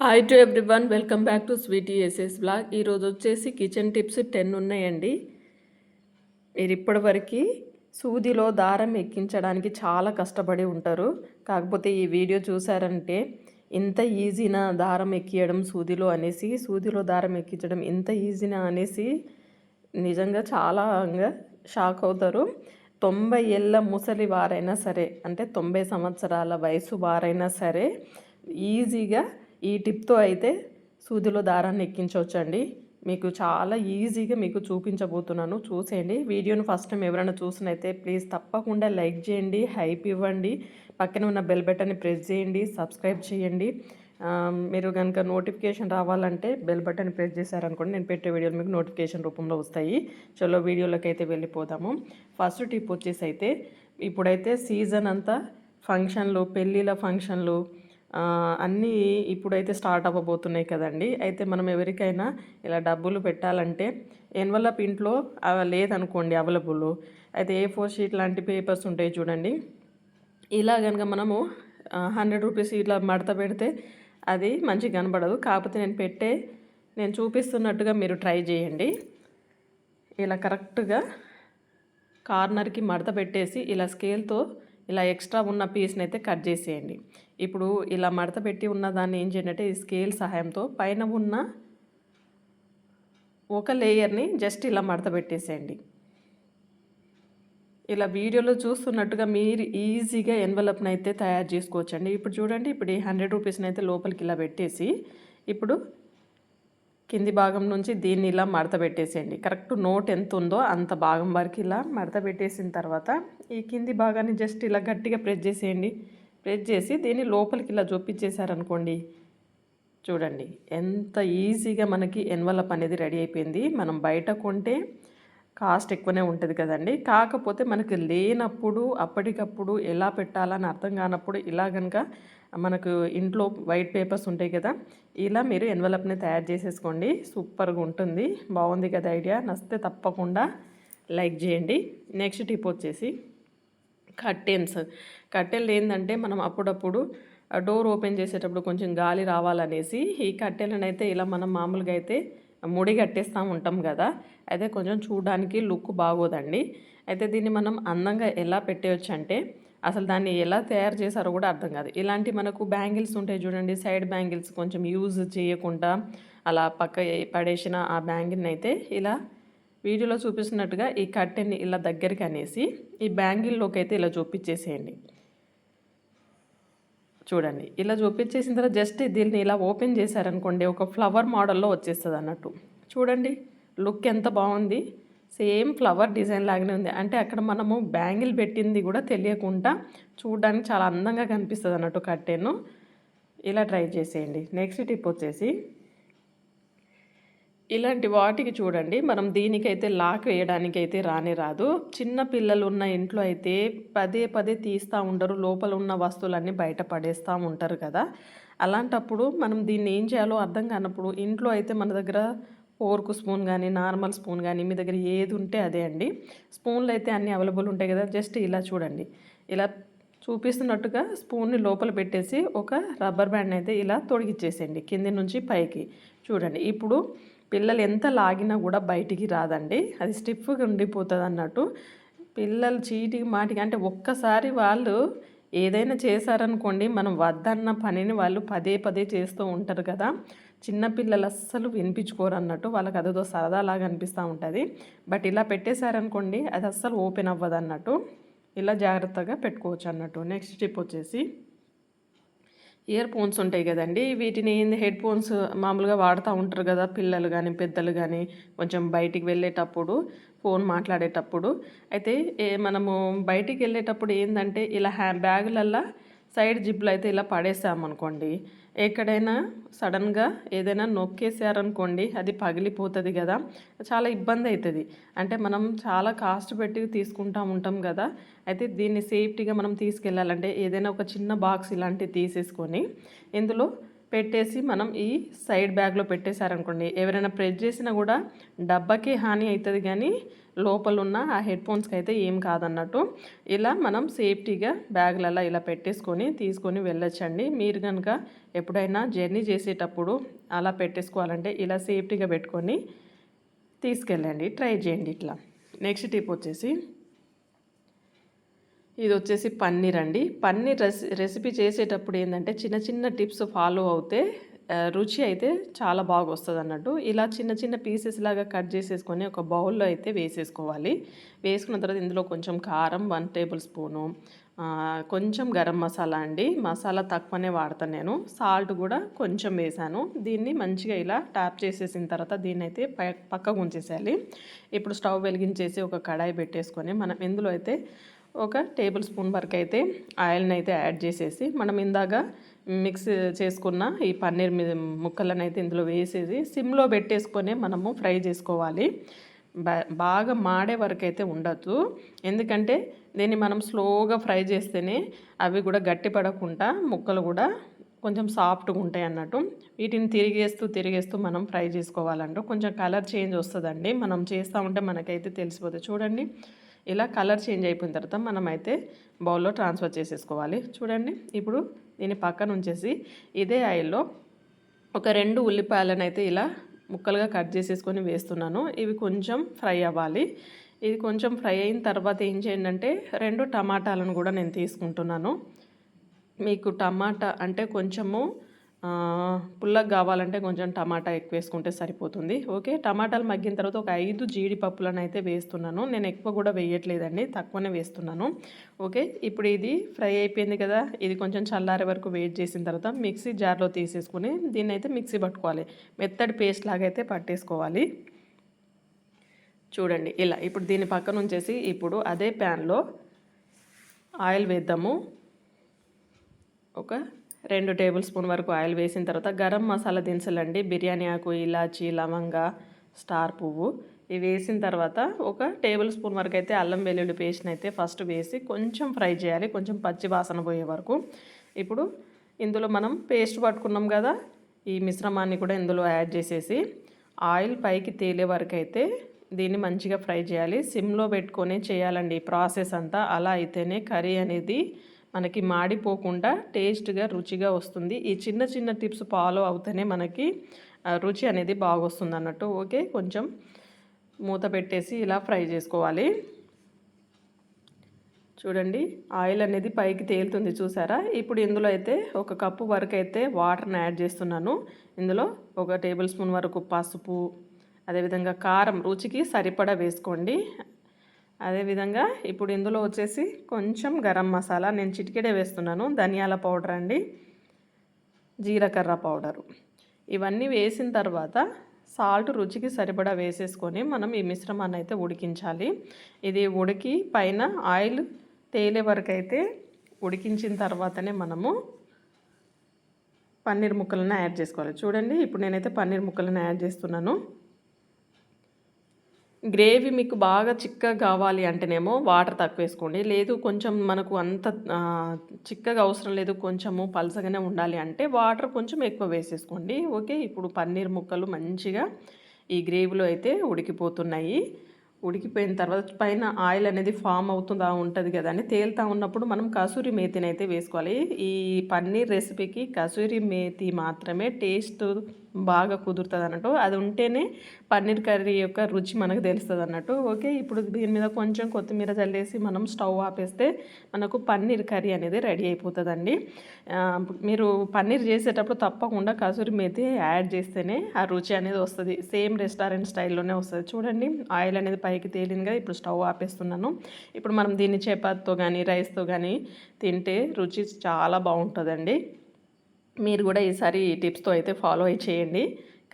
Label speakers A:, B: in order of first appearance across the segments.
A: Hi to everyone welcome back to Sweety SS vlog ఈరోజు వచ్చేసి kitchen tips ten ఉన్నాయండి. మీరు ఇప్పటివరకు సూదిలో దారం ఎక్కించడానికి చాలా కష్టపడి ఉంటారు. కాకపోతే ఈ వీడియో చూసారంటే ఇంత ఈజీనా దారం ఎక్కియడం సూదిలో అనేసి సూదిలో దారం ఎక్కించడం ఇంత ఈజీనా అనేసి నిజంగా చాలా షాక్ అవుతారు. తొంభై ఏళ్ళ ముసలి వారైనా సరే అంటే తొంభై సంవత్సరాల వయసు వారైనా సరే ఈజీగా ఈ టిప్తో అయితే సూదిలో దారాన్ని ఎక్కించవచ్చండి మీకు చాలా ఈజీగా మీకు చూపించబోతున్నాను. చూసేయండి. వీడియోను ఫస్ట్ టైం ఎవరైనా చూసినైతే ప్లీజ్ తప్పకుండా లైక్ చేయండి హైప్ ఇవ్వండి. పక్కన ఉన్న బెల్ బటన్ని ప్రెస్ చేయండి సబ్స్క్రైబ్ చేయండి. మీరు కనుక నోటిఫికేషన్ రావాలంటే బెల్ బటన్ ప్రెస్ చేశారనుకోండి నేను పెట్టే వీడియోలు మీకు నోటిఫికేషన్ రూపంలో వస్తాయి. చలో వీడియోలోకి అయితే వెళ్ళిపోదాము. ఫస్ట్ టిప్ వచ్చేసి అయితే ఇప్పుడైతే సీజన్ అంతా ఫంక్షన్లు పెళ్ళిళ్ళ ఫంక్షన్లు అన్నీ ఇప్పుడైతే స్టార్ట్ అవ్వబోతున్నాయి కదండి. అయితే మనం ఎవరికైనా ఇలా డబ్బులు పెట్టాలంటే ఎన్వలప్ ఇంట్లో లేదనుకోండి అవైలబుల్. అయితే ఏ ఫోర్ షీట్ లాంటి పేపర్స్ ఉంటాయి చూడండి. ఇలా కనుక మనము హండ్రెడ్ రూపీస్ ఇట్లా మడత పెడితే అది మంచిగా కనబడదు. కాకపోతే నేను పెట్టే నేను చూపిస్తున్నట్టుగా మీరు ట్రై చేయండి. ఇలా కరెక్ట్గా కార్నర్కి మడత పెట్టేసి ఇలా స్కేల్తో ఇలా ఎక్స్ట్రా ఉన్న పీస్ని అయితే కట్ చేసేయండి. ఇప్పుడు ఇలా మడత పెట్టి ఉన్న దాన్ని ఏం చేయండి అంటే ఈ స్కేల్ సహాయంతో పైన ఉన్న ఒక లేయర్ని జస్ట్ ఇలా మడత పెట్టేసేయండి. ఇలా వీడియోలో చూస్తున్నట్టుగా మీరు ఈజీగా ఎన్వలప్ని అయితే తయారు చేసుకోవచ్చండి. ఇప్పుడు చూడండి ఇప్పుడు ఈ హండ్రెడ్ రూపీస్ని అయితే లోపలికి ఇలా పెట్టేసి ఇప్పుడు కింది భాగం నుంచి దీన్ని ఇలా మడత పెట్టేసేయండి. కరెక్ట్ నోట్ ఎంత ఉందో అంత భాగం వరకు ఇలా మడత పెట్టేసిన తర్వాత ఈ కింది భాగాన్ని జస్ట్ ఇలా గట్టిగా ప్రెస్ చేసేయండి. ప్రెస్ చేసి దీన్ని లోపలికి ఇలా చూపించేశారనుకోండి చూడండి ఎంత ఈజీగా మనకి ఎన్వలప్ అనేది రెడీ అయిపోయింది. మనం బయట కొంటే కాస్ట్ ఎక్కువనే ఉంటుంది కదండి. కాకపోతే మనకు లేనప్పుడు అప్పటికప్పుడు ఎలా పెట్టాలని అర్థం కానప్పుడు ఇలా కనుక మనకు ఇంట్లో వైట్ పేపర్స్ ఉంటాయి కదా ఇలా మీరు ఎన్వలప్ని తయారు చేసేసుకోండి. సూపర్గా ఉంటుంది. బాగుంది కదా ఐడియా. నచ్చితే తప్పకుండా లైక్ చేయండి. నెక్స్ట్ టిప్ వచ్చేసి కర్టెన్స్. కట్టెలు ఏంటంటే మనం అప్పుడప్పుడు డోర్ ఓపెన్ చేసేటప్పుడు కొంచెం గాలి రావాలనేసి ఈ కట్టెలను అయితే ఇలా మనం మామూలుగా అయితే ముడి కట్టేస్తూ ఉంటాం కదా. అయితే కొంచెం చూడడానికి లుక్ బాగోదండి. అయితే దీన్ని మనం అందంగా ఎలా పెట్టేయచ్చు అంటే అసలు దాన్ని ఎలా తయారు చేశారో కూడా అర్థం కాదు. ఇలాంటి మనకు బ్యాంగిల్స్ ఉంటాయి చూడండి సైడ్ బ్యాంగిల్స్ కొంచెం యూజ్ చేయకుండా అలా పక్క పడేసిన ఆ బ్యాంగిల్ని అయితే ఇలా వీడియోలో చూపిస్తున్నట్టుగా ఈ కట్టెని ఇలా దగ్గరికి అనేసి ఈ బ్యాంగిల్లోకి అయితే ఇలా చూపించేసేయండి. చూడండి ఇలా చూపించేసిన తర్వాత జస్ట్ దీన్ని ఇలా ఓపెన్ చేశారనుకోండి ఒక ఫ్లవర్ మోడల్లో వచ్చేస్తుంది అన్నట్టు. చూడండి లుక్ ఎంత బాగుంది. సేమ్ ఫ్లవర్ డిజైన్ లాగానే ఉంది. అంటే అక్కడ మనము బ్యాంగిల్ పెట్టింది కూడా తెలియకుండా చూడడానికి చాలా అందంగా కనిపిస్తుంది అన్నట్టు కట్టెను. ఇలా ట్రై చేసేయండి. నెక్స్ట్ టిప్ వచ్చేసి ఇలాంటి వాటికి చూడండి. మనం దీనికైతే లాక్ వేయడానికి అయితే రానే రాదు. చిన్న పిల్లలు ఉన్న ఇంట్లో అయితే పదే పదే తీస్తూ ఉండరు. లోపల ఉన్న వస్తువులన్నీ బయట పడేస్తూ ఉంటారు కదా. అలాంటప్పుడు మనం దీన్ని ఏం చేయాలో అర్థం కానప్పుడు ఇంట్లో అయితే మన దగ్గర ఫోర్క్ స్పూన్ కానీ నార్మల్ స్పూన్ కానీ మీ దగ్గర ఏది ఉంటే అదే అండి. స్పూన్లు అయితే అన్నీ అవైలబుల్ ఉంటాయి కదా. జస్ట్ ఇలా చూడండి. ఇలా చూపిస్తున్నట్టుగా స్పూన్ని లోపల పెట్టేసి ఒక రబ్బర్ బ్యాండ్ అయితే ఇలా తొడిగిచ్చేసేయండి. కింది నుంచి పైకి చూడండి. ఇప్పుడు పిల్లలు ఎంత లాగినా కూడా బయటికి రాదండి. అది స్టిఫ్గా ఉండిపోతుంది అన్నట్టు పిల్లలు చీటికి మాటికి అంటే ఒక్కసారి వాళ్ళు ఏదైనా చేశారనుకోండి మనం వద్దన్న పనిని వాళ్ళు పదే పదే చేస్తూ ఉంటారు కదా. చిన్నపిల్లలు అస్సలు వినిపించుకోరు అన్నట్టు వాళ్ళకి అదేదో సరదాలాగా అనిపిస్తూ ఉంటుంది. బట్ ఇలా పెట్టేశారనుకోండి అది అస్సలు ఓపెన్ అవ్వదు అన్నట్టు ఇలా జాగ్రత్తగా పెట్టుకోవచ్చు అన్నట్టు నెక్స్ట్ టిప్ వచ్చేసి ఇయర్ ఫోన్స్ ఉంటాయి కదండి. వీటిని హెడ్ ఫోన్స్ మామూలుగా వాడుతూ ఉంటారు కదా పిల్లలు కానీ పెద్దలు కానీ కొంచెం బయటికి వెళ్ళేటప్పుడు ఫోన్ మాట్లాడేటప్పుడు. అయితే మనము బయటికి వెళ్ళేటప్పుడు ఏంటంటే ఇలా హ్యా బ్యాగులల్లో సైడ్ జిప్లు అయితే ఇలా పడేసామనుకోండి ఎక్కడైనా సడన్గా ఏదైనా నొక్కేసారనుకోండి అది పగిలిపోతుంది కదా చాలా ఇబ్బంది అవుతుంది అంటే మనం చాలా కాస్ట్ పెట్టి తీసుకుంటా ఉంటాం కదా అయితే దీన్ని సేఫ్టీగా మనం తీసుకెళ్ళాలంటే ఏదైనా ఒక చిన్న బాక్స్ ఇలాంటివి తీసేసుకొని ఇందులో పెట్టేసి మనం ఈ సైడ్ బ్యాగ్లో పెట్టేశారనుకోండి. ఎవరైనా ప్రెస్ చేసినా కూడా డబ్బాకి హాని అవుతుంది కానీ లోపల ఉన్న ఆ హెడ్ ఫోన్స్కి అయితే ఏం కాదన్నట్టు. ఇలా మనం సేఫ్టీగా బ్యాగ్లలో ఇలా పెట్టేసుకొని తీసుకొని వెళ్ళొచ్చండి. మీరు కనుక ఎప్పుడైనా జర్నీ చేసేటప్పుడు అలా పెట్టేసుకోవాలంటే ఇలా సేఫ్టీగా పెట్టుకొని తీసుకెళ్ళండి. ట్రై చేయండి ఇట్లా. నెక్స్ట్ టిప్ వచ్చేసి ఇది వచ్చేసి పన్నీర్ అండి. పన్నీర్ రెసి రెసిపీ చేసేటప్పుడు ఏంటంటే చిన్న చిన్న టిప్స్ ఫాలో అవుతే రుచి అయితే చాలా బాగా వస్తుంది అన్నట్టు ఇలా చిన్న చిన్న పీసెస్ లాగా కట్ చేసేసుకొని ఒక బౌల్లో అయితే వేసేసుకోవాలి. వేసుకున్న తర్వాత ఇందులో కొంచెం కారం వన్ టేబుల్ స్పూను కొంచెం గరం మసాలా అండి. మసాలా తక్కువనే వాడతాను నేను. సాల్ట్ కూడా కొంచెం వేసాను. దీన్ని మంచిగా ఇలా ట్యాప్ చేసేసిన తర్వాత దీన్ని అయితే పక్కకు ఉంచేసేయాలి. ఇప్పుడు స్టవ్ వెలిగించేసి ఒక కడాయి పెట్టేసుకొని మనం ఇందులో అయితే ఒక టేబుల్ స్పూన్ వరకు అయితే ఆయిల్ని అయితే యాడ్ చేసేసి మనం ఇందాక మిక్స్ చేసుకున్న ఈ పన్నీర్ మీద ముక్కలను అయితే ఇందులో వేసేసి సిమ్లో పెట్టేసుకొని మనము ఫ్రై చేసుకోవాలి. బాగా మాడే వరకు అయితే ఉండదు ఎందుకంటే దీన్ని మనం స్లోగా ఫ్రై చేస్తేనే అవి కూడా గట్టి పడకుండా ముక్కలు కూడా కొంచెం సాఫ్ట్గా ఉంటాయి అన్నట్టు. వీటిని తిరిగేస్తూ తిరిగేస్తూ మనం ఫ్రై చేసుకోవాలంటూ. కొంచెం కలర్ చేంజ్ వస్తుందండి. మనం చేస్తూ ఉంటే మనకైతే తెలిసిపోతుంది చూడండి. ఇలా కలర్ చేంజ్ అయిపోయిన తర్వాత మనం అయితే బౌల్లో ట్రాన్స్ఫర్ చేసేసుకోవాలి. చూడండి ఇప్పుడు దీని పక్కన ఉంచేసి ఇదే ఆయిల్లో ఒక రెండు ఉల్లిపాయలను అయితే ఇలా ముక్కలుగా కట్ చేసేసుకొని వేస్తున్నాను. ఇవి కొంచెం ఫ్రై అవ్వాలి. ఇది కొంచెం ఫ్రై అయిన తర్వాత ఏం చేయండి అంటే రెండు టమాటాలను కూడా నేను తీసుకుంటున్నాను. మీకు టమాటా అంటే కొంచెము పుల్లగా కావాలంటే కొంచెం టమాటా ఎక్కువ వేసుకుంటే సరిపోతుంది. ఓకే టమాటాలు మగ్గిన తర్వాత ఒక ఐదు జీడిపప్పులను అయితే వేస్తున్నాను. నేను ఎక్కువ కూడా వేయట్లేదండి తక్కువనే వేస్తున్నాను. ఓకే ఇప్పుడు ఇది ఫ్రై అయిపోయింది కదా ఇది కొంచెం చల్లారే వరకు వెయిట్ చేసిన తర్వాత మిక్సీ జార్లో తీసేసుకుని దీన్ని అయితే మిక్సీ పట్టుకోవాలి. మెత్తడి పేస్ట్ లాగా అయితే పట్టేసుకోవాలి. చూడండి ఇలా ఇప్పుడు దీని పక్కన ఉంచేసి ఇప్పుడు అదే ప్యాన్లో ఆయిల్ వేద్దాము. ఒక రెండు టేబుల్ స్పూన్ వరకు ఆయిల్ వేసిన తర్వాత గరం మసాలా దినుసులండి బిర్యానీ ఆకు ఇలాచి లవంగ స్టార్ పువ్వు. ఇవి వేసిన తర్వాత ఒక టేబుల్ స్పూన్ వరకు అయితే అల్లం వెల్లుల్లి పేస్ట్ని అయితే ఫస్ట్ వేసి కొంచెం ఫ్రై చేయాలి. కొంచెం పచ్చి వాసన పోయే వరకు. ఇప్పుడు ఇందులో మనం పేస్ట్ పట్టుకున్నాం కదా ఈ మిశ్రమాన్ని కూడా ఇందులో యాడ్ చేసేసి ఆయిల్ పైకి తేలే వరకు అయితే దీన్ని మంచిగా ఫ్రై చేయాలి. సిమ్లో పెట్టుకొని చేయాలండి ఈ ప్రాసెస్ అంతా. అలా అయితేనే కర్రీ అనేది మనకి మాడిపోకుండా టేస్ట్గా రుచిగా వస్తుంది. ఈ చిన్న చిన్న టిప్స్ ఫాలో అవుతేనే మనకి రుచి అనేది బాగొస్తుంది అన్నట్టు ఓకే? కొంచెం మూత పెట్టేసి ఇలా ఫ్రై చేసుకోవాలి. చూడండి ఆయిల్ అనేది పైకి తేలుతుంది చూసారా? ఇప్పుడు ఇందులో అయితే ఒక కప్పు వరకు అయితే వాటర్ని యాడ్ చేస్తున్నాను. ఇందులో ఒక టేబుల్ స్పూన్ వరకు పసుపు అదేవిధంగా కారం రుచికి సరిపడా వేసుకోండి. అదేవిధంగా ఇప్పుడు ఇందులో వచ్చేసి కొంచెం గరం మసాలా. నేను చిటికెడే వేస్తున్నాను. ధనియాల పౌడర్ అండి. జీలకర్ర పౌడరు. ఇవన్నీ వేసిన తర్వాత సాల్ట్ రుచికి సరిపడా వేసేసుకొని మనం ఈ మిశ్రమాన్ని అయితే ఉడికించాలి. ఇది ఉడికి పైన ఆయిల్ తేలే వరకు అయితే ఉడికించిన తర్వాతనే మనము పన్నీర్ ముక్కలను యాడ్ చేసుకోవాలి. చూడండి ఇప్పుడు నేనైతే పన్నీర్ ముక్కలను యాడ్ చేస్తున్నాను. గ్రేవీ మీకు బాగా చిక్కగా కావాలి అంటేనేమో వాటర్ తక్కువ వేసుకోండి లేదు కొంచెం మనకు అంత చిక్కగా అవసరం లేదు కొంచెము పలసగానే ఉండాలి అంటే వాటర్ కొంచెం ఎక్కువ వేసేసుకోండి. ఓకే ఇప్పుడు పన్నీర్ ముక్కలు మంచిగా ఈ గ్రేవీలో అయితే ఉడికిపోతున్నాయి. ఉడికిపోయిన తర్వాత పైన ఆయిల్ అనేది ఫామ్ అవుతుందా ఉంటుంది కదా అని తేలుతా ఉన్నప్పుడు మనం కసూరి మేతిని అయితే వేసుకోవాలి. ఈ పన్నీర్ రెసిపీకి కసూరి మేతి మాత్రమే టేస్ట్ బాగా కుదురుతుంది అన్నట్టు అది ఉంటేనే పన్నీర్ కర్రీ యొక్క రుచి మనకు తెలుస్తుంది అన్నట్టు ఓకే ఇప్పుడు దీని మీద కొంచెం కొత్తిమీర చల్లేసి మనం స్టవ్ ఆపేస్తే మనకు పన్నీర్ కర్రీ అనేది రెడీ అయిపోతుందండి. మీరు పన్నీర్ చేసేటప్పుడు తప్పకుండా కసూరి మేతి యాడ్ చేస్తేనే ఆ రుచి అనేది వస్తుంది. సేమ్ రెస్టారెంట్ స్టైల్లోనే వస్తుంది. చూడండి ఆయిల్ అనేది పైకి తేలింది కదా ఇప్పుడు స్టవ్ ఆపేస్తున్నాను. ఇప్పుడు మనం దీన్ని చపాతీతో కానీ రైస్తో కానీ తింటే రుచి చాలా బాగుంటుందండి. మీరు కూడా ఈసారి ఈ టిప్స్తో అయితే ఫాలో అయి చేయండి.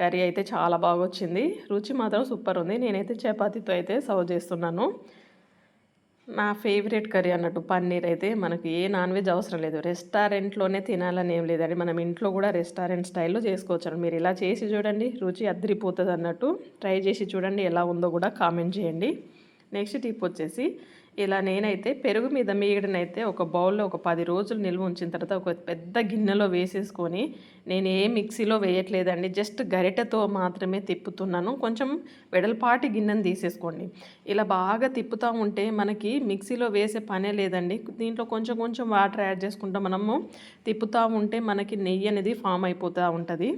A: కర్రీ అయితే చాలా బాగా వచ్చింది రుచి మాత్రం సూపర్ ఉంది. నేనైతే చపాతీతో అయితే సర్వ్ చేస్తున్నాను. నా ఫేవరెట్ కర్రీ అన్నట్టు పన్నీర్ అయితే మనకి ఏ నాన్ వెజ్ అవసరం లేదు. రెస్టారెంట్లోనే తినాలని ఏం లేదండి. మనం ఇంట్లో కూడా రెస్టారెంట్ స్టైల్లో చేసుకోవచ్చు మీరు ఇలా చేసి చూడండి రుచి అద్దరిపోతుంది అన్నట్టు ట్రై చేసి చూడండి ఎలా ఉందో కూడా కామెంట్ చేయండి. నెక్స్ట్ టిప్ వచ్చేసి ఇలా నేనైతే పెరుగు మీద మీగడనైతే ఒక బౌల్లో ఒక పది రోజులు నిల్వ ఉంచిన తర్వాత ఒక పెద్ద గిన్నెలో వేసేసుకొని నేను ఏ మిక్సీలో వేయట్లేదండి జస్ట్ గరిటెతో మాత్రమే తిప్పుతున్నాను. కొంచెం వెడల్పాటి గిన్నెను తీసేసుకోండి. ఇలా బాగా తిప్పుతూ ఉంటే మనకి మిక్సీలో వేసే పనే లేదండి. దీంట్లో కొంచెం కొంచెం వాటర్ యాడ్ చేసుకుంటూ మనము తిప్పుతూ ఉంటే మనకి నెయ్యి అనేది ఫామ్ అయిపోతూ ఉంటుంది.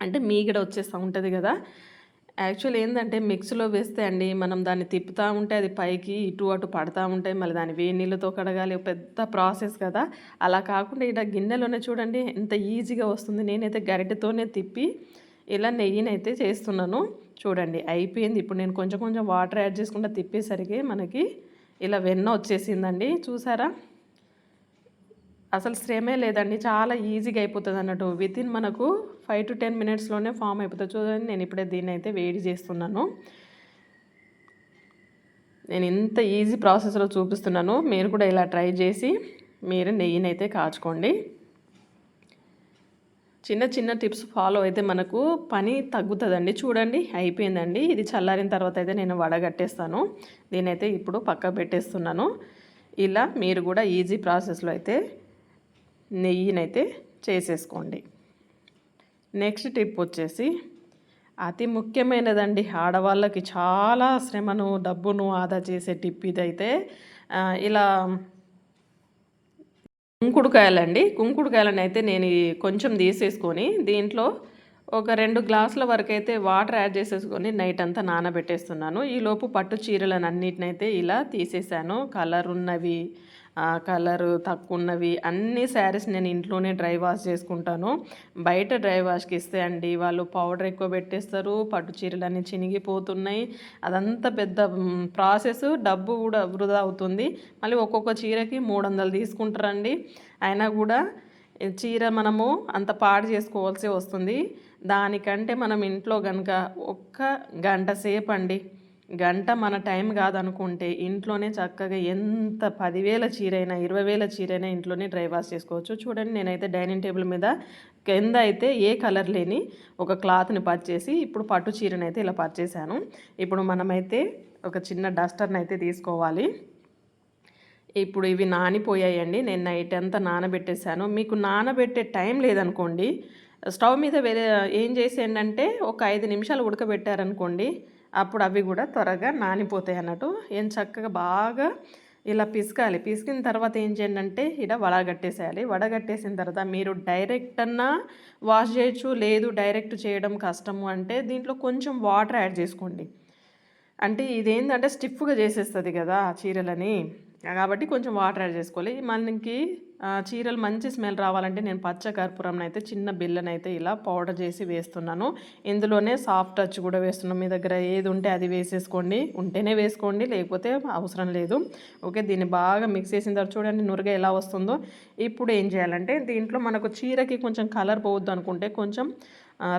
A: అంటే మీగడ వచ్చేస్తూ ఉంటుంది కదా. యాక్చువల్ ఏంటంటే మిక్సీలో వేస్తే అండి మనం దాన్ని తిప్పుతూ ఉంటే అది పైకి ఇటు అటు పడతా ఉంటాయి మళ్ళీ దాన్ని వేడి నీళ్ళతో కడగాలి పెద్ద ప్రాసెస్ కదా. అలా కాకుండా ఇలా గిన్నెలోనే చూడండి ఎంత ఈజీగా వస్తుంది. నేనైతే గరిటెతోనే తిప్పి ఇలా నెయ్యినైతే చేస్తున్నాను. చూడండి అయిపోయింది. ఇప్పుడు నేను కొంచెం కొంచెం వాటర్ యాడ్ చేసుకుంటా తిప్పేసరికి మనకి ఇలా వెన్న వచ్చేసిందండి. చూసారా? అసలు శ్రమే లేదండి. చాలా ఈజీగా అయిపోతుంది అన్నట్టు. విత్ ఇన్ మనకు ఫైవ్ టు టెన్ మినిట్స్లోనే ఫామ్ అయిపోతుంది. చూడండి నేను ఇప్పుడే దీన్ని అయితే వేడి చేస్తున్నాను. నేను ఇంత ఈజీ ప్రాసెస్లో చూపిస్తున్నాను. మీరు కూడా ఇలా ట్రై చేసి మీరు నెయ్యిని అయితే కాచుకోండి. చిన్న చిన్న టిప్స్ ఫాలో అయితే మనకు పని తగ్గుతుందండి. చూడండి అయిపోయిందండి. ఇది చల్లారిన తర్వాత అయితే నేను వడగట్టేస్తాను దీనైతే ఇప్పుడు పక్క పెట్టేస్తున్నాను. ఇలా మీరు కూడా ఈజీ ప్రాసెస్లో అయితే నెయ్యినైతే చేసేసుకోండి. నెక్స్ట్ టిప్ వచ్చేసి అతి ముఖ్యమైనదండి ఆడవాళ్ళకి చాలా శ్రమను డబ్బును ఆదా చేసే టిప్ ఇదైతే ఇలా కుంకుడుకాయలండి. కుంకుడుకాయలను అయితే నేను కొంచెం తీసేసుకొని దీంట్లో ఒక రెండు గ్లాసుల వరకు అయితే వాటర్ యాడ్ చేసేసుకొని నైట్ అంతా నానబెట్టేస్తున్నాను. ఈలోపు పట్టు చీరలను అన్నిటినైతే ఇలా తీసేసాను కలర్ ఉన్నవి కలరు తక్కువ ఉన్నవి అన్ని శారీస్ నేను ఇంట్లోనే డ్రై వాష్ చేసుకుంటాను. బయట డ్రై వాష్కి ఇస్తే అండి వాళ్ళు పౌడర్ ఎక్కువ పెట్టేస్తారు పట్టు చీరలు అన్నీ చినిగిపోతున్నాయి. అదంతా పెద్ద ప్రాసెస్ డబ్బు కూడా వృధా అవుతుంది. మళ్ళీ ఒక్కొక్క చీరకి మూడు వందలు తీసుకుంటారండి. అయినా కూడా చీర మనము అంత పాడు చేసుకోవాల్సి వస్తుంది. దానికంటే మనం ఇంట్లో కనుక ఒక్క గంట సేపు అండి గంట మన టైం కాదనుకుంటే ఇంట్లోనే చక్కగా ఎంత పదివేల చీరైనా ఇరవై వేల చీరైనా ఇంట్లోనే డ్రై వాష్ చేసుకోవచ్చు. చూడండి నేనైతే డైనింగ్ టేబుల్ మీద కింద అయితే ఏ కలర్ లేని ఒక క్లాత్ని పర్చేసి ఇప్పుడు పట్టు చీరని అయితే ఇలా పర్చేసాను ఇప్పుడు మనమైతే ఒక చిన్న డస్టర్ని అయితే తీసుకోవాలి. ఇప్పుడు ఇవి నానిపోయాయండి. నేను నైట్ అంతా నానబెట్టేశాను. మీకు నానబెట్టే టైం లేదనుకోండి స్టవ్ మీద వేరే ఏం చేసేయండి అంటే ఒక ఐదు నిమిషాలు ఉడకబెట్టారనుకోండి అప్పుడు అవి కూడా త్వరగా నానిపోతాయి అన్నట్టు. ఏం చక్కగా బాగా ఇలా పిసకాలి. పిసికిన తర్వాత ఏం చేయండి అంటే ఇలా వడగట్టేసేయాలి వడగట్టేసిన తర్వాత మీరు డైరెక్ట్ అన్నా వాష్ చేయొచ్చు లేదు డైరెక్ట్ చేయడం కష్టము అంటే దీంట్లో కొంచెం వాటర్ యాడ్ చేసుకోండి. అంటే ఇదేంటంటే స్టిఫ్గా చేసేస్తుంది కదా చీరలని. కాబట్టి కొంచెం వాటర్ యాడ్ చేసుకోవాలి. మనకి చీరలు మంచి స్మెల్ రావాలంటే నేను పచ్చ కర్పూరం అయితే చిన్న బిల్లను అయితే ఇలా పౌడర్ చేసి వేస్తున్నాను. ఇందులోనే సాఫ్ట్ టచ్ కూడా వేస్తున్నాను. మీ దగ్గర ఏది ఉంటే అది వేసేసుకోండి. ఉంటేనే వేసుకోండి లేకపోతే అవసరం లేదు. ఓకే దీన్ని బాగా మిక్స్ చేసిన తర్వాత చూడండి నురగ ఎలా వస్తుందో. ఇప్పుడు ఏం చేయాలంటే దీంట్లో మనకు చీరకి కొంచెం కలర్ పోవద్దు అనుకుంటే కొంచెం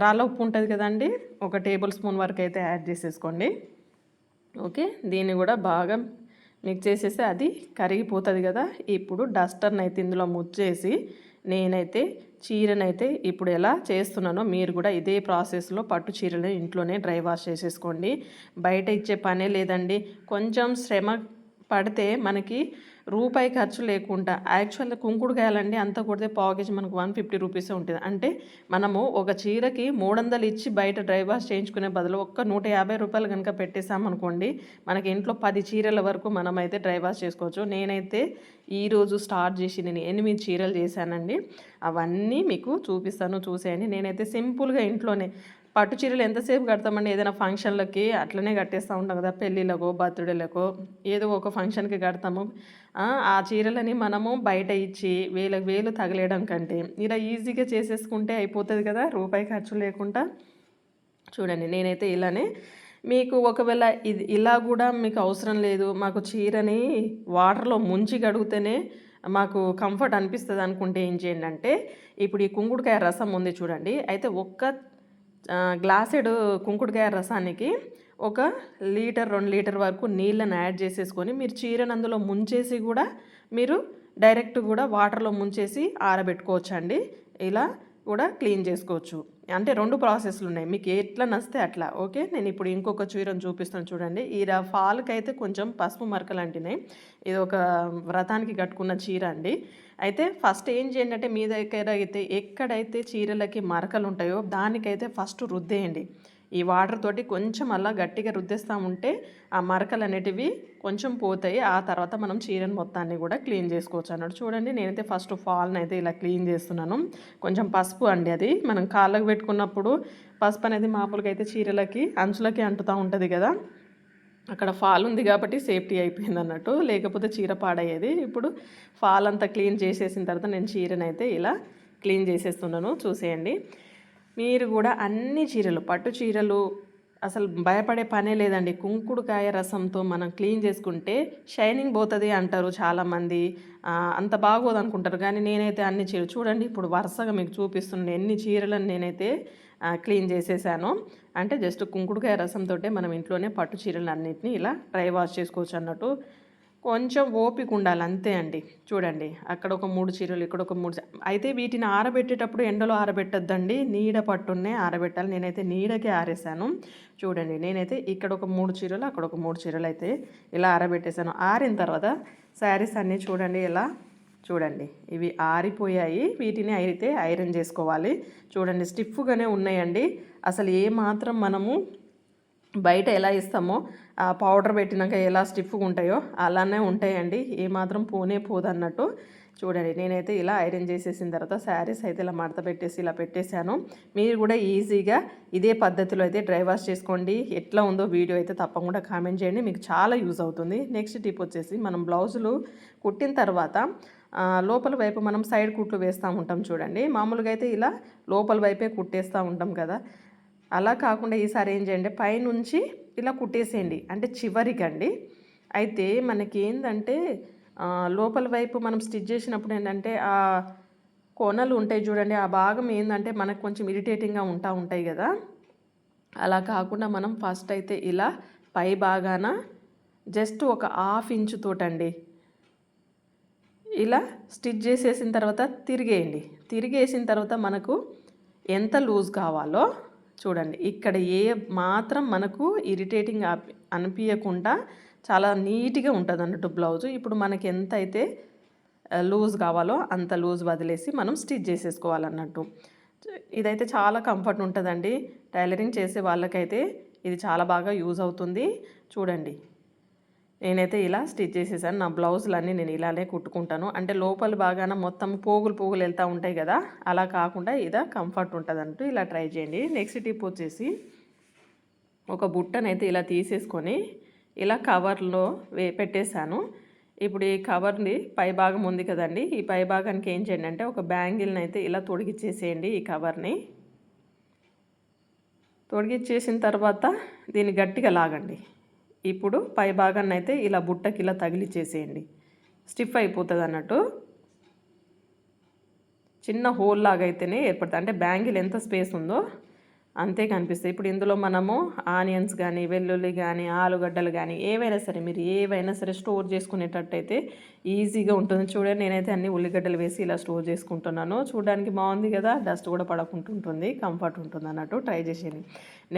A: రాళ్ళ ఉప్పు ఉంటుంది కదండి ఒక టేబుల్ స్పూన్ వరకు అయితే యాడ్ చేసేసుకోండి. ఓకే దీన్ని కూడా బాగా మిక్స్ చేసేస్తే అది కరిగిపోతుంది కదా. ఇప్పుడు డస్టర్ని అయితే ఇందులో ముచ్చేసి నేనైతే చీరనైతే ఇప్పుడు ఎలా చేస్తున్నానో మీరు కూడా ఇదే ప్రాసెస్లో పట్టు చీరని ఇంట్లోనే డ్రై వాష్ చేసేసుకోండి. బయట ఇచ్చే పనే లేదండి. కొంచెం శ్రమ పడితే మనకి రూపాయి ఖర్చు లేకుండా యాక్చువల్గా కుంకుడుకాయలండి అంతా కొడితే పావు కేజీ మనకు వన్ ఫిఫ్టీ రూపీసే ఉంటుంది. అంటే మనము ఒక చీరకి మూడు వందలు ఇచ్చి బయట డ్రై వాష్ చేయించుకునే బదులు ఒక్క నూట యాభై రూపాయలు కనుక పెట్టేసామనుకోండి మనకి ఇంట్లో పది చీరల వరకు మనమైతే డ్రై వాష్ చేసుకోవచ్చు. నేనైతే ఈరోజు స్టార్ట్ చేసి నేను ఎనిమిది చీరలు చేశానండి. అవన్నీ మీకు చూపిస్తాను చూసేయండి. నేనైతే సింపుల్గా ఇంట్లోనే పట్టు చీరలు ఎంతసేపు కడతామండి? ఏదైనా ఫంక్షన్లకి అట్లనే కట్టేస్తూ ఉంటాం కదా పెళ్ళిళ్ళకో బర్త్డేలకో ఏదో ఒక ఫంక్షన్కి కడతాము. ఆ చీరలని మనము బయట ఇచ్చి వేలకు వేలు తగలేయడం కంటే ఇలా ఈజీగా చేసేసుకుంటే అయిపోతుంది కదా రూపాయి ఖర్చు లేకుండా. చూడండి నేనైతే ఇలానే మీకు ఒకవేళ ఇది ఇలా కూడా మీకు అవసరం లేదు మాకు చీరని వాటర్లో ముంచి కడిగితేనే మాకు కంఫర్ట్ అనిపిస్తుంది అనుకుంటే ఏం చేయండి అంటే ఇప్పుడు ఈ కుంకుడుకాయ రసం ఉంది చూడండి అయితే ఒక్క గ్లాసెడ్ కుంకుడుకాయ రసానికి ఒక లీటర్ రెండు లీటర్ వరకు నీళ్ళని యాడ్ చేసేసుకొని మీరు చీరను అందులో ముంచేసి కూడా మీరు డైరెక్ట్ కూడా వాటర్లో ముంచేసి ఆరబెట్టుకోవచ్చు అండి ఇలా కూడా క్లీన్ చేసుకోవచ్చు. అంటే రెండు ప్రాసెస్లు ఉన్నాయి. మీకు ఎట్లా నస్తే అట్లా. ఓకే? నేను ఇప్పుడు ఇంకొక చీరను చూపిస్తాను చూడండి. ఈ ఫాల్కి అయితే కొంచెం పసుపు మరకలు అంటినాయి ఇది ఒక వ్రతానికి కట్టుకున్న చీర అండి. అయితే ఫస్ట్ ఏం చేయండి అంటే మీ దగ్గర అయితే ఎక్కడైతే చీరలకి మరకలు ఉంటాయో దానికైతే ఫస్ట్ రుద్దేయండి. ఈ వాటర్ తోటి కొంచెం అలా గట్టిగా రుద్దేస్తూ ఉంటే ఆ మరకలు అనేటివి కొంచెం పోతాయి. ఆ తర్వాత మనం చీరను మొత్తాన్ని కూడా క్లీన్ చేసుకోవచ్చు అన్నట్టు. చూడండి నేనైతే ఫస్ట్ ఫాల్ని అయితే ఇలా క్లీన్ చేస్తున్నాను. కొంచెం పసుపు అండి అది. మనం కాళ్ళకు పెట్టుకున్నప్పుడు పసుపు అనేది మామూలుగా అయితే చీరలకి అంచులకి అంటుతూ ఉంటుంది కదా. అక్కడ ఫాల్ ఉంది కాబట్టి సేఫ్టీ అయిపోయింది అన్నట్టు లేకపోతే చీర పాడయ్యేది. ఇప్పుడు ఫాల్ అంతా క్లీన్ చేసేసిన తర్వాత నేను చీరనైతే ఇలా క్లీన్ చేసేస్తున్నాను. చూసేయండి. మీరు కూడా అన్ని చీరలు పట్టు చీరలు అసలు భయపడే పనే లేదండి. కుంకుడుకాయ రసంతో మనం క్లీన్ చేసుకుంటే షైనింగ్ పోతుంది అంటారు చాలామంది. అంత బాగోదు అనుకుంటారు కానీ నేనైతే అన్ని చీరలు చూడండి. ఇప్పుడు వరుసగా మీకు చూపిస్తున్నాను. ఎన్ని చీరలను నేనైతే క్లీన్ చేసేసాను. అంటే జస్ట్ కుంకుడుకాయ రసంతో మనం ఇంట్లోనే పట్టు చీరలు అన్నింటినీ ఇలా డ్రై వాష్ చేసుకోవచ్చు అన్నట్టు. కొంచెం ఓపిక ఉండాలి అంతే అండి. చూడండి అక్కడ ఒక మూడు చీరలు ఇక్కడ ఒక మూడు అయితే వీటిని ఆరబెట్టేటప్పుడు ఎండలో ఆరబెట్టద్దండి. నీడ పట్టున్నే ఆరబెట్టాలి. నేనైతే నీడకే ఆరేసాను. చూడండి నేనైతే ఇక్కడ ఒక మూడు చీరలు అక్కడ ఒక మూడు చీరలు అయితే ఇలా ఆరబెట్టేసాను. ఆరిన తర్వాత శారీస్ అన్నీ చూడండి ఇలా చూడండి. ఇవి ఆరిపోయాయి. వీటిని అయితే ఐరన్ చేసుకోవాలి. చూడండి స్టిఫ్గానే ఉన్నాయండి. అసలు ఏ మాత్రం మనము బయట ఎలా ఇస్తామో ఆ పౌడర్ పెట్టినాక ఎలా స్టిఫ్గా ఉంటాయో అలానే ఉంటాయండి. ఏమాత్రం పోనే పోదన్నట్టు. చూడండి నేనైతే ఇలా ఐరన్ చేసేసిన తర్వాత శారీస్ అయితే ఇలా మడత పెట్టేసి ఇలా పెట్టేశాను. మీరు కూడా ఈజీగా ఇదే పద్ధతిలో అయితే డ్రై వాష్ చేసుకోండి. ఎట్లా ఉందో వీడియో అయితే తప్పకుండా కామెంట్ చేయండి. మీకు చాలా యూజ్ అవుతుంది. నెక్స్ట్ టిప్ వచ్చేసి మనం బ్లౌజులు కుట్టిన తర్వాత లోపల వైపు మనం సైడ్ కుట్లు వేస్తూ ఉంటాం చూడండి. మామూలుగా అయితే ఇలా లోపల వైపే కుట్టేస్తూ ఉంటాం కదా. అలా కాకుండా ఈసారి ఏం చేయండి? పైనుంచి ఇలా కుట్టేసేయండి. అంటే చివరికండి. అయితే మనకి ఏంటంటే లోపల వైపు మనం స్టిచ్ చేసినప్పుడు ఏంటంటే ఆ కొనలు ఉంటాయి చూడండి. ఆ భాగం ఏంటంటే మనకు కొంచెం ఇరిటేటింగ్గా ఉంటా ఉంటాయి కదా. అలా కాకుండా మనం ఫస్ట్ అయితే ఇలా పై భాగాన జస్ట్ ఒక హాఫ్ ఇంచు తోటండి. ఇలా స్టిచ్ చేసేసిన తర్వాత తిరిగేయండి. తిరిగేసిన తర్వాత మనకు ఎంత లూజ్ కావాలో చూడండి. ఇక్కడ ఏ మాత్రం మనకు ఇరిటేటింగ్ అనిపించకుండా చాలా నీట్గా ఉంటుంది అన్నట్టు బ్లౌజ్. ఇప్పుడు మనకి ఎంత అయితే లూజ్ కావాలో అంత లూజ్ వదిలేసి మనం స్టిచ్ చేసేసుకోవాలన్నట్టు. ఇదైతే చాలా కంఫర్ట్ ఉంటుందండి. టైలరింగ్ చేసే వాళ్ళకైతే ఇది చాలా బాగా యూజ్ అవుతుంది. చూడండి. నేనైతే ఇలా స్టిచ్ చేసేసాను. నా బ్లౌజులన్నీ నేను ఇలానే కుట్టుకుంటాను. అంటే లోపల బాగాన మొత్తం పోగులు పోగులు వెళ్తూ ఉంటాయి కదా అలా కాకుండా ఇదా కంఫర్ట్ ఉంటుంది ఇలా ట్రై చేయండి. నెక్స్ట్ టిప్ వచ్చేసి ఒక బుట్టనైతే ఇలా తీసేసుకొని ఇలా కవర్లో వే పెట్టేశాను. ఇప్పుడు ఈ కవర్ని పై భాగం ఉంది కదండి ఈ పై భాగానికి ఏం చేయండి అంటే ఒక బ్యాంగిల్ని అయితే ఇలా తొడిగిచ్చేసేయండి ఈ కవర్ని. తొడిగిచ్చేసిన తర్వాత దీన్ని గట్టిగా లాగండి. ఇప్పుడు పై భాగాన్ని అయితే ఇలా బుట్టకి ఇలా తగిలిచ్చేసేయండి స్టిఫ్ అయిపోతుంది అన్నట్టు చిన్న హోల్ లాగా అయితేనే ఏర్పడుతుంది అంటే బ్యాంగిల్ ఎంత స్పేస్ ఉందో అంతే కనిపిస్తాయి. ఇప్పుడు ఇందులో మనము ఆనియన్స్ కానీ వెల్లుల్లి కానీ ఆలుగడ్డలు కానీ ఏవైనా సరే మీరు ఏవైనా సరే స్టోర్ చేసుకునేటట్టయితే ఈజీగా ఉంటుంది. చూడండి నేనైతే అన్ని ఉల్లిగడ్డలు వేసి ఇలా స్టోర్ చేసుకుంటున్నాను. చూడడానికి బాగుంది కదా డస్ట్ కూడా పడకుంటుంటుంది కంఫర్ట్ ఉంటుంది అన్నట్టు ట్రై చేసేయండి.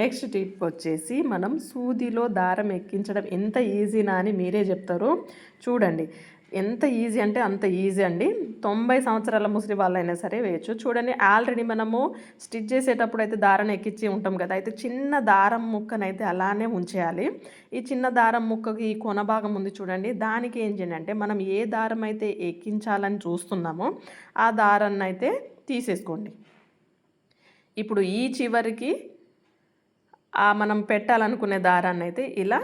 A: నెక్స్ట్ టిప్ వచ్చేసి మనం సూదిలో దారం ఎక్కించడం ఎంత ఈజీనా అని మీరే చెప్తారు. చూడండి ఎంత ఈజీ అంటే అంత ఈజీ అండి. తొంభై సంవత్సరాల ముసలి వాళ్ళైనా సరే వేయచ్చు. చూడండి ఆల్రెడీ మనము స్టిచ్ చేసేటప్పుడు అయితే దారం ఎక్కించి ఉంటాం కదా. అయితే చిన్న దారం ముక్కనైతే అలానే ఉంచేయాలి. ఈ చిన్న దారం ముక్కకి ఈ కొన భాగం ఉంది చూడండి. దానికి ఏం చేయండి అంటే మనం ఏ దారం అయితే ఎక్కించాలని చూస్తున్నామో ఆ దారాన్ని అయితే తీసేసుకోండి. ఇప్పుడు ఈ చివరికి మనం పెట్టాలనుకునే దారాన్ని అయితే ఇలా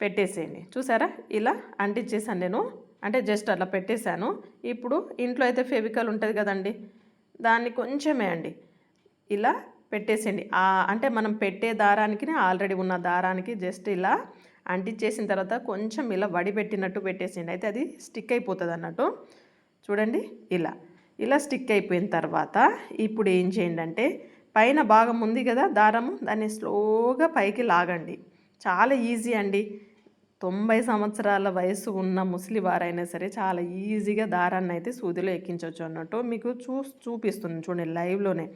A: పెట్టేసేయండి. చూసారా? ఇలా అంటించేసాను నేను. అంటే జస్ట్ అట్లా పెట్టేశాను. ఇప్పుడు ఇంట్లో అయితే ఫెవికల్ ఉంటుంది కదండి. దాన్ని కొంచెమే అండి. ఇలా పెట్టేసేయండి. అంటే మనం పెట్టే దారానికి ఆల్రెడీ ఉన్న దారానికి జస్ట్ ఇలా అంటించేసిన తర్వాత కొంచెం ఇలా వడిపెట్టినట్టు పెట్టేసేయండి. అయితే అది స్టిక్ అయిపోతుంది అన్నట్టు. చూడండి ఇలా. ఇలా స్టిక్ అయిపోయిన తర్వాత ఇప్పుడు ఏం చేయండి అంటే పైన భాగం ఉంది కదా దారము దాన్ని స్లోగా పైకి లాగండి. చాలా ఈజీ అండి. తొంభై సంవత్సరాల వయసు ఉన్న ముసలి వారైనా సరే చాలా ఈజీగా దారాన్ని అయితే సూదిలో ఎక్కించవచ్చు అన్నట్టు మీకు చూ చూపిస్తుంది చూడండి లైవ్లోనే.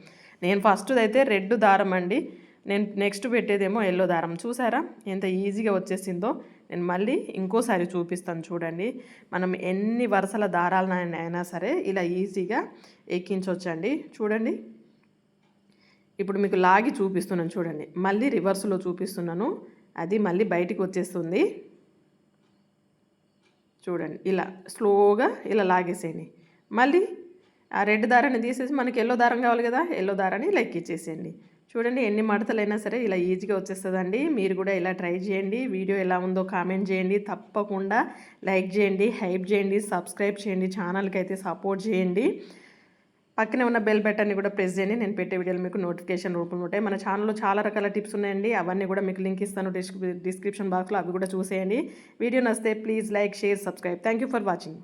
A: నేను ఫస్ట్ది అయితే రెడ్ దారం అండి. నేను నెక్స్ట్ పెట్టేదేమో ఎల్లో దారం. చూసారా? ఎంత ఈజీగా వచ్చేసిందో. నేను మళ్ళీ ఇంకోసారి చూపిస్తాను చూడండి. మనం ఎన్ని వరుసల దారాలను అయినా సరే ఇలా ఈజీగా ఎక్కించవచ్చండి చూడండి. ఇప్పుడు మీకు లాగి చూపిస్తున్నాను చూడండి. మళ్ళీ రివర్స్లో చూపిస్తున్నాను. అది మళ్ళీ బయటికి వచ్చేస్తుంది. చూడండి ఇలా స్లోగా ఇలా లాగేసేయండి. మళ్ళీ ఆ రెడ్ దారాన్ని తీసేసి మనకి ఎల్లో దారం కావాలి కదా ఎల్లో దారాన్ని లెక్కించేసేయండి చూడండి ఎన్ని మడతలైనా సరే ఇలా ఈజీగా వచ్చేస్తుందండి. మీరు కూడా ఇలా ట్రై చేయండి. వీడియో ఎలా ఉందో కామెంట్ చేయండి. తప్పకుండా లైక్ చేయండి హైప్ చేయండి సబ్స్క్రైబ్ చేయండి ఛానల్కి అయితే సపోర్ట్ చేయండి. పక్కనే ఉన్న బెల్ బటన్ని కూడా ప్రెస్ చేయండి. నేను పెట్టే వీడియోలు మీకు నోటిఫికేషన్ రూపంలో ఉంటాయి. మన ఛానల్లో చాలా రకాల టిప్స్ ఉన్నాయండి. అవన్నీ కూడా మీకు లింక్ ఇస్తాను డిస్క్రిప్షన్ బాక్స్లో అవి కూడా చూసేయండి. Video నస్తే please like share subscribe thank you for watching